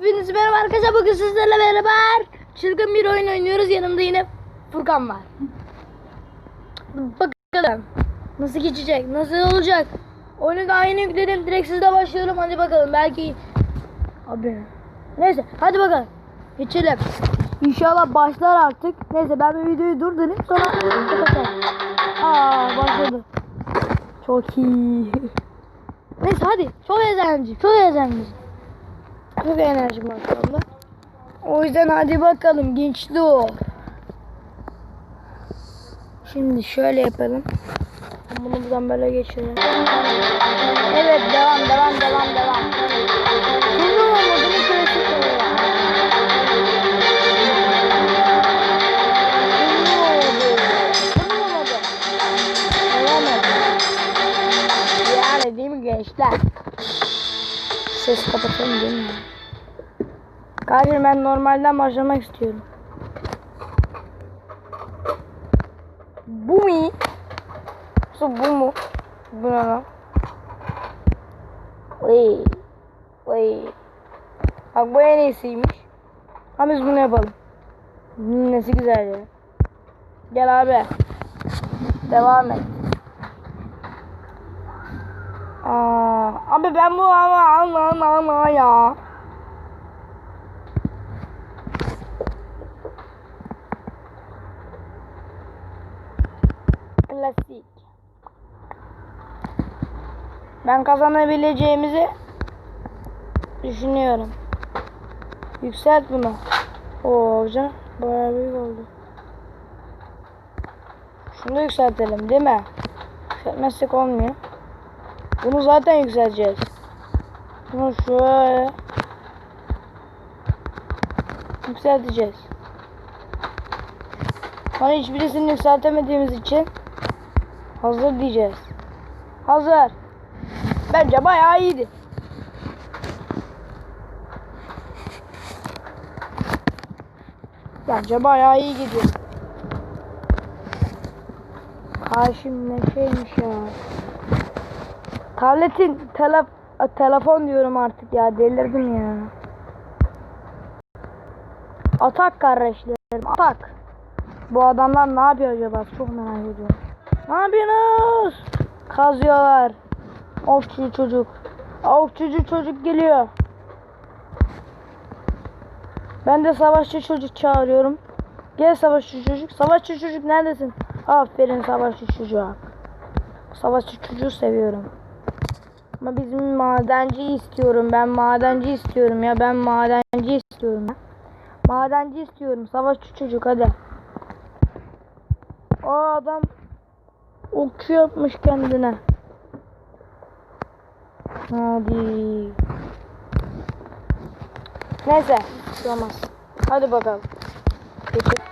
Hepinize merhaba arkadaşlar. Bugün sizlerle beraber çılgın bir oyun oynuyoruz. Yanımda yine Furkan var. Bakalım nasıl geçecek, nasıl olacak. Oyunu daha yeni yükledim. Direkt sizle başlıyorum. Hadi bakalım. Belki abi. Neyse hadi bakalım. Geçelim. İnşallah başlar artık. Neyse ben bir videoyu durdurayım. Sonra. Aa başladı. Çok iyi. Neyse hadi. Çok eğlenceli. Çok eğlenceli. Çok enerjim var şu anda. O yüzden hadi bakalım gençli o. Şimdi şöyle yapalım. Bunu buradan böyle geçirelim. Evet devam devam devam devam. Şimdi olmadı mı klasik oluyor. Devam et. Yani değil gençler? Ses kapatalım değil mi? Kardeşim ben normalden başlamak istiyorum. Bu mu? Su bu mu? Bu ne lan? Vay. Vay. Bak bu en iyisiymiş. Ha biz bunu yapalım. Nesi güzel ya. Gel abi. Devam et. Aa, abi ben bu ama ama ama ama ya. Klasik. Ben kazanabileceğimizi düşünüyorum. Yükselt bunu. Oo hocam bayağı büyük oldu. Şunu da yükseltelim değil mi? Yükseltmezsek olmuyor. Bunu zaten yükselteceğiz. Bunu şöyle yükselteceğiz. Sonra hiçbirisini yükseltemediğimiz için hazır diyeceğiz. Hazır. Bence bayağı iyiydi. Bence bayağı iyi gidiyor. Karşım ne şeymiş ya. Tabletin telef telefon diyorum artık ya delirdim ya. Atak kardeşlerim atak. Bu adamlar ne yapıyor acaba çok merak ediyorum. Ne yapıyorsunuz? Kazıyorlar. Okçu çocuk. Okçucu çocuk geliyor. Ben de savaşçı çocuk çağırıyorum. Gel savaşçı çocuk. Savaşçı çocuk neredesin? Aferin savaşçı çocuğa. Savaşçı çocuğu seviyorum. Ama bizim madenci istiyorum. Ben madenci istiyorum ya. Ben madenci istiyorum. Madenci istiyorum. Savaşçı çocuk hadi. O adam okçu yapmış kendine. Hadi. Neyse. Olmaz. Hadi bakalım. Geçelim.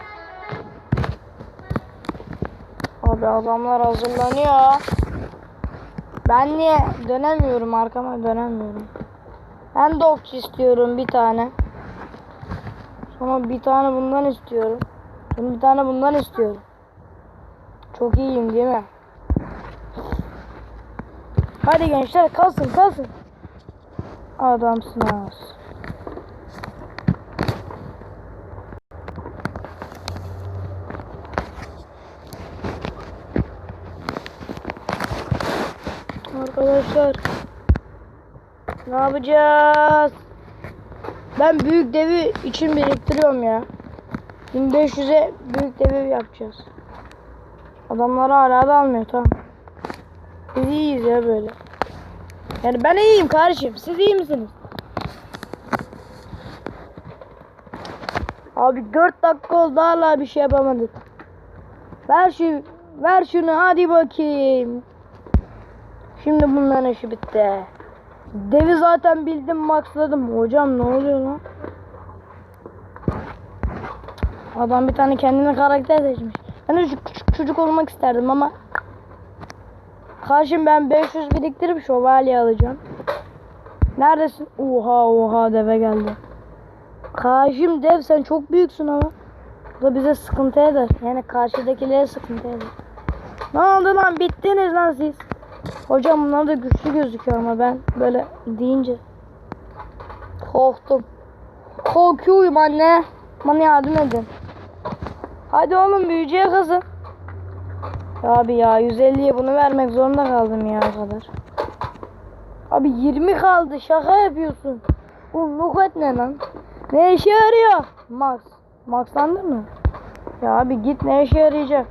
Abi adamlar hazırlanıyor. Ben niye dönemiyorum arkama dönemiyorum. Ben okçu istiyorum bir tane. Sonra bir tane bundan istiyorum. Sonra bir tane bundan istiyorum. Çok iyiyim değil mi? Hadi gençler kalsın kalsın. Adamsınız. Arkadaşlar ne yapacağız? Ben büyük devi için biriktiriyorum ya. 1500'e büyük devi yapacağız. Adamları hala da almıyor tamam. Biz iyiyiz ya böyle. Yani ben iyiyim kardeşim. Siz iyi misiniz? Abi 4 dakika oldu hala bir şey yapamadık. Ver şu ver şunu hadi bakayım. Şimdi bunların işi bitti. Devi zaten bildim maxladım. Hocam ne oluyor lan? Adam bir tane kendine karakter seçmiş. Ben de küçük çocuk olmak isterdim ama Karşım ben 500 biriktirip şövalye alacağım. Neredesin? Oha oha deve geldi. Karşım dev sen çok büyüksün ama. Bu da bize sıkıntı eder. Yani karşıdakilere sıkıntı eder. Ne oldu lan bittiniz lan siz. Hocam bunlar da güçlü gözüküyor ama ben böyle deyince korktum. Korkuyorum anne. Bana yardım edin. Hadi oğlum büyücüye kızım. Abi ya 150'ye bunu vermek zorunda kaldım ya kadar. Abi 20 kaldı şaka yapıyorsun. Bu nukat ne lan? Ne işe yarıyor? Max. Maxlandı mı? Ya abi git ne işe yarayacak?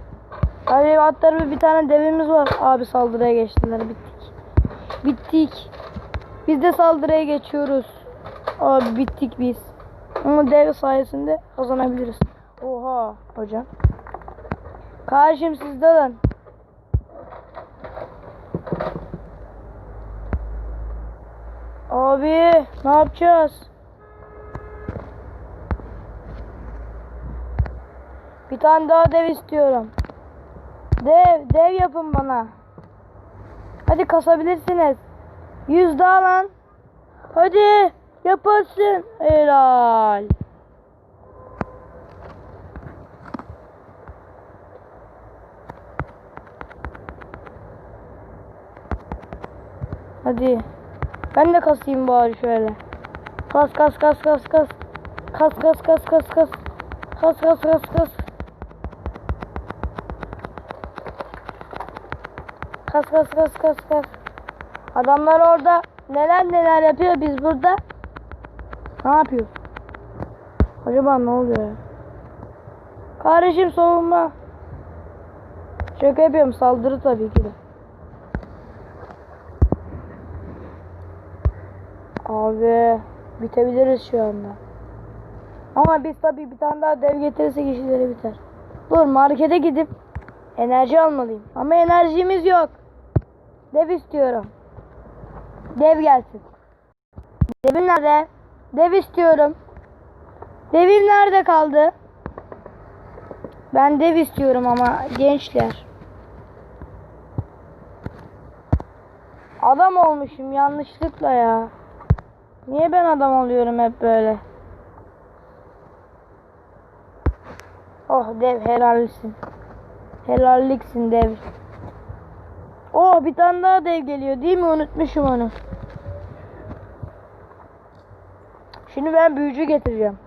Hadi atlar bir tane devimiz var. Abi saldırıya geçtiler bittik. Bittik. Biz de saldırıya geçiyoruz. Abi bittik biz. Ama dev sayesinde kazanabiliriz. Oha hocam. Karşım sizde lan. Abi ne yapacağız? Bir tane daha dev istiyorum. Dev, dev yapın bana. Hadi kasabilirsiniz. Yüz daha lan. Hadi yaparsın. Helal. Hadi. Ben de kasayım bari şöyle. Kas kas kas kas kas. Kas kas kas kas kas. Kas kas kas kas. Kas kas kas kas kas. Adamlar orada neler neler yapıyor biz burada. Ne yapıyor? Acaba ne oluyor? Kardeşim savunma. Şaka yapıyorum saldırı tabii ki de. Abi bitebiliriz şu anda. Ama biz tabii bir tane daha dev getirirsek işleri biter. Dur markete gidip enerji almalıyım. Ama enerjimiz yok. Dev istiyorum. Dev gelsin. Devim nerede? Dev istiyorum. Devim nerede kaldı? Ben dev istiyorum ama gençler. Adam olmuşum yanlışlıkla ya. Niye ben adam oluyorum hep böyle? Oh dev helalsin. Helalliksin dev. Oh bir tane daha dev geliyor değil mi? Unutmuşum onu. Şimdi ben büyücü getireceğim.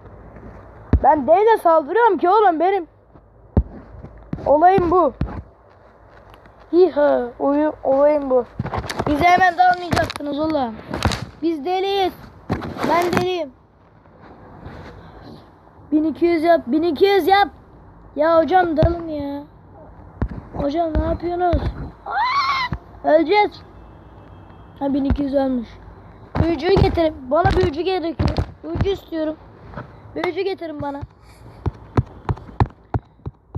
Ben devle saldırıyorum ki oğlum benim. Olayım bu. Hiha, oyu, olayım bu. Bize hemen dalmayacaksınız oğlum. Biz deliyiz. Ben deliyim. 1200 yap, 1200 yap. Ya hocam dalın ya. Hocam ne yapıyorsunuz? Aa! Öleceğiz. Ha 1200 ölmüş. Büyücüyü getirin. Bana büyücü gerekiyor. Büyücü istiyorum. Büyücü getirin bana.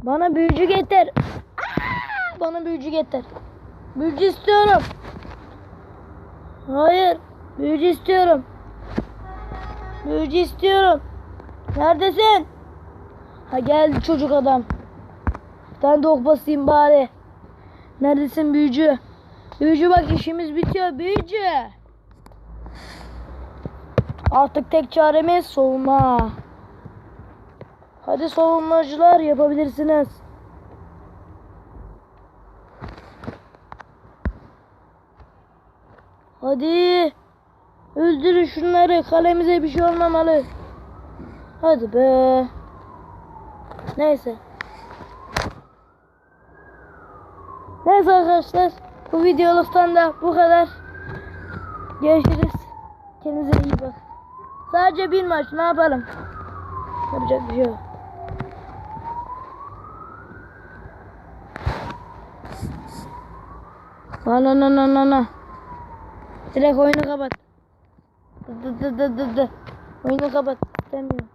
Bana büyücü getir. Aa! Bana büyücü getir. Büyücü istiyorum. Hayır. Büyücü istiyorum. Büyücü istiyorum. Neredesin? Ha geldi çocuk adam. Tane de ok basayım bari. Neredesin büyücü? Büyücü bak işimiz bitiyor büyücü. Artık tek çaremiz soğuma. Hadi savunmacılar yapabilirsiniz. Hadi. Öldürün şunları. Kalemize bir şey olmamalı. Hadi be. Neyse. Neyse arkadaşlar. Bu videoluktan da bu kadar. Görüşürüz. Kendinize iyi bak. Sadece bir maç ne yapalım? Yapacak bir şey yok. Ana ana ana ana. Direkt oyunu kapat. Dı dı dı dı dı. Oyunu kapat. İstemiyorum.